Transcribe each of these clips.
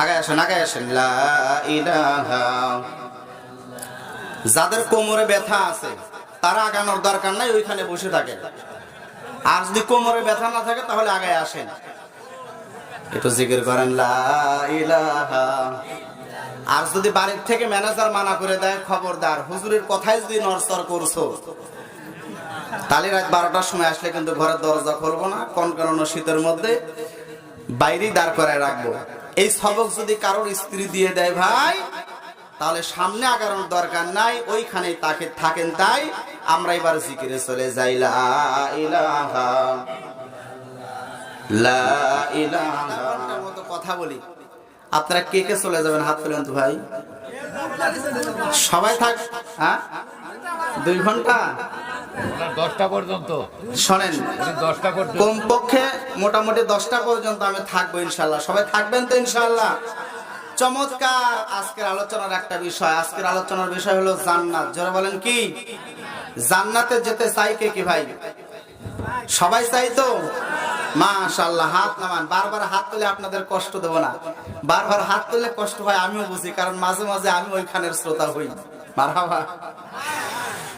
আগে আসেন আগে আসেন। যাদের কোমরে ব্যথা আছে, তারা আগানোর দরকার নাই, ওইখানে বসে থাকে আর যদি কোমরে ব্যথা না থাকে, তাহলে আগে আসেন। একটু জিকির করেন আর যদি বাড়ির থেকে ম্যানেজার মানা করে দেয়, খবরদার, হুজুরের কথাই যদি নড়চড় করছ, তাহলে রাত বারোটার সময় আসলে কিন্তু ঘরের দরজা খুলবো না কোন কারণ শীতের মধ্যে বাইরেই দাঁড় করায় রাখব। এই সবক যদি কারোর স্ত্রী দিয়ে দেয় ভাই তাহলে সামনে আগানোর দরকার নাই ওইখানে তাকে থাকেন তাই আমরা এবার জিকিরে চলে যাই লা ইলাহা লা ইলাহা। মতো কথা বলি। আপনারা কে কে চলে যাবেন? হাত তুলেন তো ভাই। সবাই থাক হ্যাঁ? দুই ঘণ্টা? দশটা পর্যন্ত। শোনেন দশটা পর্যন্ত। কমপক্ষে মোটামুটি দশটা পর্যন্ত আমি থাকব ইনশাল্লাহ সবাই থাকবেন তো ইনশাল্লাহ চমৎকার। আজকের আলোচনার একটা বিষয়। আজকের আলোচনার বিষয় হলো জান্নাত। জোরে বলেন কি? জান্নাতে যেতে চাই কে কি ভাই? সবাই চাই তো? মাশাল্লাহ হাত নামান। বারবার হাত তুলে আপনাদের কষ্ট দেবো না। বারবার হাত তুলে কষ্ট হয় আমিও বুঝি। কারণ মাঝে মাঝে আমি ওইখানের শ্রোতা হই। মারহাবা।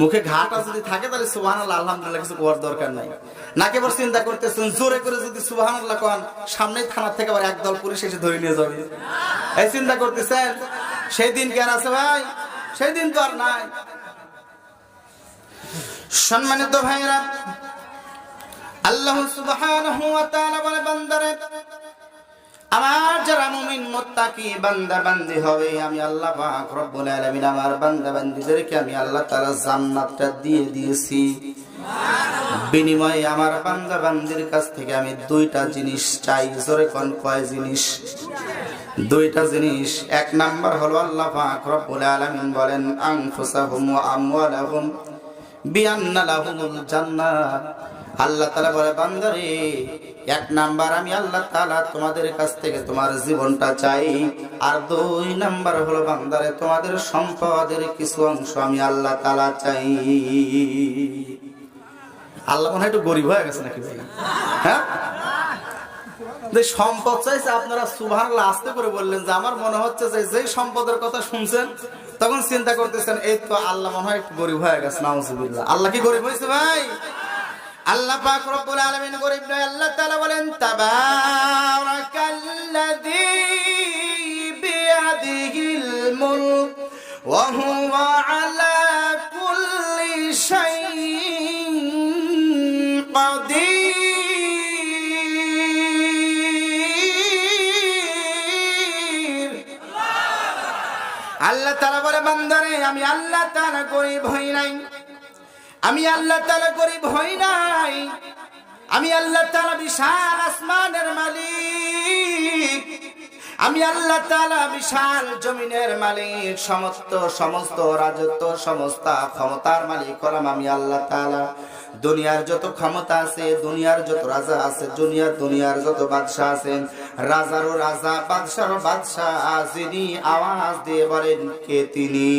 মুখে ঘাটা যদি থাকে, তাহলে সুবহানাল্লাহ, আলহামদুলিল্লাহ, কিছু কোয়ার দরকার নাই। নাকি এবার চিন্তা করতেছেন, জোরে করে যদি সুবহানাল্লাহ কোন সামনে থানা থেকে আবার একদল পুলিশ এসে ধরে নিয়ে যাবে। এই চিন্তা করতেছেন, সেই দিন কেন আছে ভাই? সেই দিন তো আর নাই। সম্মানিত ভাইরা আল্লাহ সুবহানাহু ওয়া তাআলা বলে, বান্দারে মুমিন মুত্তাকি বান্দা বান্দি হবে। আমি আল্লাহ পাক রব্বুল আলামিন আমার বান্দা বান্দিদেরকে আমি আল্লাহ তাআলা জান্নাতটা দিয়ে দিয়েছি। বিনিময়ে আমার বান্দা বান্দির কাছ থেকে আমি দুইটা জিনিস চাই। জোরে কোন কয় জিনিস? দুইটা জিনিস। এক নাম্বার হলো আল্লাহ পাক রব্বুল আলামিন বলেন, আনফুসাহুম ওয়া আমওয়ালাহুম বিআন্না লাহুমুল আল্লাহ তাআলা বলে, বান্দারে, এক নাম্বার আমি আল্লাহ তাআলা তোমাদের কাছ থেকে তোমার জীবনটা চাই, আর দুই নাম্বার হলো বান্দারে, তোমাদের সম্পদের কিছু অংশ আমি আল্লাহ তাআলা চাই। আল্লাহ মনে হয় একটু গরিব হয়ে গেছে নাকি হ্যাঁ? সম্পদ চাইছে, আপনারা সুভান আসতে করে বললেন যে, আমার মনে হচ্ছে যে যে সম্পদের কথা শুনছেন, তখন চিন্তা করতেছেন, এই তো আল্লাহ মনে হয় গরিব হয়ে গেছে আল্লাহ কি গরিব হয়েছে ভাই? আল্লাহ পাক রব্বুল আলামিন গরিব নয়, আল্লাহ তাআলা বলেন, তাবারাকাল্লাযী বিয়াদিহিল মুলক, ওয়া হুয়া আলা কুল্লি শাইইন কাদির। আল্লাহ তাআলা বলে, বান্দারে, আমি আল্লাহ তাআলা গরিব হই নাই। আমি আল্লাহ তালা গরিব হই নাই। আমি আল্লাহ তালা বিশাল আসমানের মালিক। আমি আল্লাহ তালা বিশাল জমিনের মালিক। সমস্ত সমস্ত রাজত্ব, সমস্ত ক্ষমতার মালিক হলাম আমি আল্লাহ তালা দুনিয়ার যত ক্ষমতা আছে, দুনিয়ার যত রাজা আছে দুনিয়ার দুনিয়ার যত বাদশাহ আছেন, রাজারও রাজা, বাদশারও বাদশাহ, যিনি আওয়াজ দিয়ে বলেন কে তিনি?